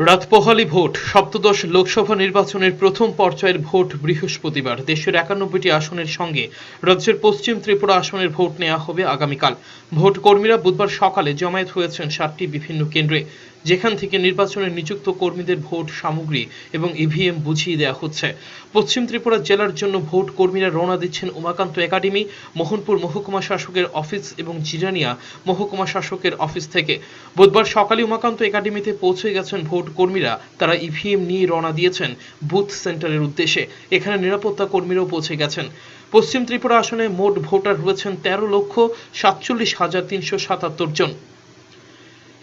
রাত পোহালি ভোট, সপ্তদশ লোকসভা নির্বাচনের প্রথম পর্যায়ের ভোট বৃহস্পতিবার। দেশের একানব্বইটি আসনের সঙ্গে রাজ্যের পশ্চিম ত্রিপুরা আসনের ভোট নেওয়া হবে আগামীকাল। ভোট কর্মীরা বুধবার সকালে জমায়েত হয়েছেন সাতটি বিভিন্ন কেন্দ্রে। যেখান থেকে নির্বাচনে নিযুক্ত কর্মীদের ভোট সামগ্রী এবং ইভিএম বুঝিয়ে দেওয়া হচ্ছে। পশ্চিম ত্রিপুরা জেলার জন্য ভোট কর্মীরা রওনা দিচ্ছেন উমাকান্ত একাডেমি, মোহনপুর মহকুমা শাসকের অফিস এবং জিরানিয়া মহকুমা শাসকের অফিস থেকে। বুধবার সকালে উমাকান্ত একাডেমিতে পৌঁছে গেছেন ভোট কর্মীরা। তারা ইভিএম নিয়ে রওনা দিয়েছেন বুথ সেন্টারের উদ্দেশ্যে। এখানে নিরাপত্তা কর্মীরাও পৌঁছে গেছেন। পশ্চিম ত্রিপুরা আসনে মোট ভোটার রয়েছেন তেরো লক্ষ সাতচল্লিশ হাজার তিনশো সাতাত্তর জন।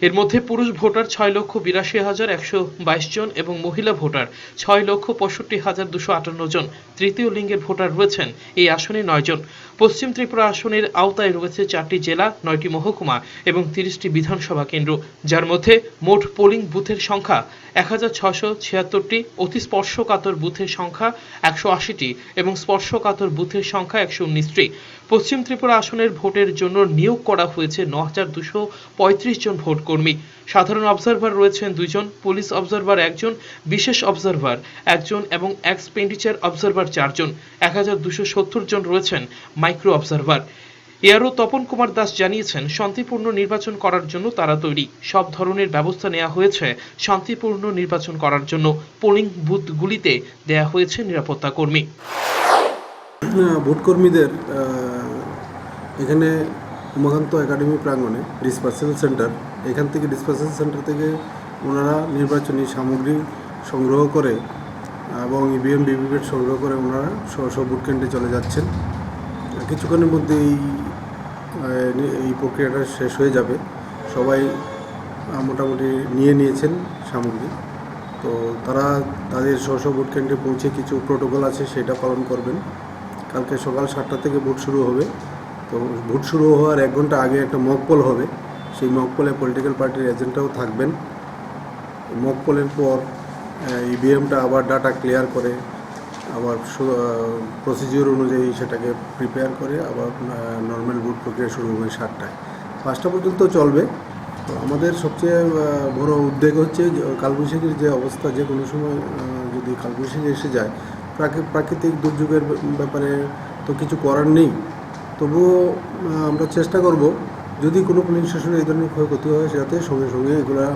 এর মধ্যে পুরুষ ভোটার ছয় লক্ষ বিরাশি হাজার একশো বাইশ জন এবং মহিলা ভোটার ছয় লক্ষ পঁয়ষট্টি হাজার দুশো আটান্ন জন তৃতীয় লিঙ্গের ভোটার রয়েছেন। এই আসনে নয় জন। পশ্চিম ত্রিপুরা আসনের আওতায় রয়েছে চারটি জেলা, নয়টি মহকুমা এবং তিরিশটি বিধানসভা কেন্দ্র। যার মধ্যে মোট পোলিং বুথের সংখ্যা এক হাজার ছশো ছিয়াত্তরটি অতি স্পর্শকাতর বুথের সংখ্যা একশো আশিটি এবং স্পর্শকাতর বুথের সংখ্যা একশো উনিশটি। পশ্চিম ত্রিপুরা আসনের ভোটের জন্য নিয়োগ করা হয়েছে ন হাজার দুশো পঁয়ত্রিশ জন ভোট। কর্মী। সাধারণ অবজারভার রয়েছেন দুইজন পুলিশ অবজারভার একজন, বিশেষ অবজারভার একজন এবং এক্সপেন্ডিচার অবজারভার চারজন। এক হাজার দুশো সত্তর জন রয়েছেন micro observer ARO Tapan Kumar Das জানিয়েছেন, শান্তিপূর্ণ নির্বাচন করার জন্য তারা তৈরি। সব ধরনের ব্যবস্থা নেওয়া হয়েছে শান্তিপূর্ণ নির্বাচন করার জন্য। পোলিং বুথগুলিতে দেয়া হয়েছে নিরাপত্তা কর্মী। ভোটকর্মীদের এখানে উমাকান্ত একাডেমি প্রাঙ্গণে ডিসপার্সেল সেন্টার এখান থেকে ডিসপার্সেল সেন্টার থেকে ওনারা নির্বাচনী সামগ্রী সংগ্রহ করে এবং ইভিএম ভিভিপ্যাট সংগ্রহ করে ওনারা স্ব ভোট কেন্দ্রে চলে যাচ্ছেন। কিছুক্ষণের মধ্যে এই এই প্রক্রিয়াটা শেষ হয়ে যাবে। সবাই মোটামুটি নিয়ে নিয়েছেন সামগ্রী। তো তারা তাদের স্ব ভোট কেন্দ্রে পৌঁছে কিছু প্রোটোকল আছে, সেটা পালন করবেন। কালকে সকাল সাতটা থেকে ভোট শুরু হবে। তো ভোট শুরু হওয়ার এক ঘণ্টা আগে একটা মকপল হবে। সেই মকপলে পলিটিক্যাল পার্টির এজেন্টরাও থাকবেন। মকপলের পর ইভিএমটা আবার ডাটা ক্লিয়ার করে, আবার প্রসিজিওর অনুযায়ী সেটাকে প্রিপেয়ার করে আবার নর্মাল ভোট প্রক্রিয়া শুরু হবে সাতটায়। পাঁচটা পর্যন্ত চলবে। তো আমাদের সবচেয়ে বড় উদ্বেগ হচ্ছে কালবৈশাখীর যে অবস্থা, যে কোনো সময় যদি কালবৈশাখী এসে যায়, প্রাকৃ- প্রাকৃতিক দুর্যোগের ব্যাপারে তো কিছু করার নেই। তবুও আমরা চেষ্টা করব যদি কোনো পুলিশ স্টেশনে এই ধরনের ক্ষয়ক্ষতি হয় যাতে সঙ্গে সঙ্গে এগুলা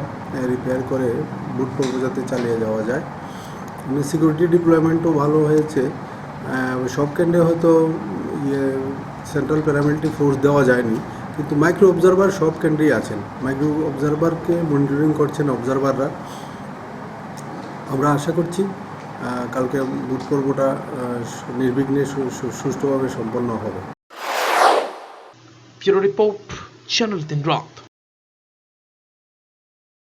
রিপেয়ার করে বুট পর্ব যাতে চালিয়ে যাওয়া যায়। সিকিউরিটি ডিপ্লয়মেন্টও ভালো হয়েছে। সব কেন্দ্রে হয়তো ইয়ে সেন্ট্রাল প্যারামিলিটারি ফোর্স দেওয়া যায়নি। কিন্তু মাইক্রো অবজারভার সব কেন্দ্রেই আছেন। মাইক্রো অবজারভারকে মনিটরিং করছেন অবজারভাররা আমরা আশা করছি কালকে বুথ পর্বটা নির্বিঘ্নে সুষ্ঠুভাবে সম্পন্ন হবে। রিপোর্ট চ্যানেল তিন রাত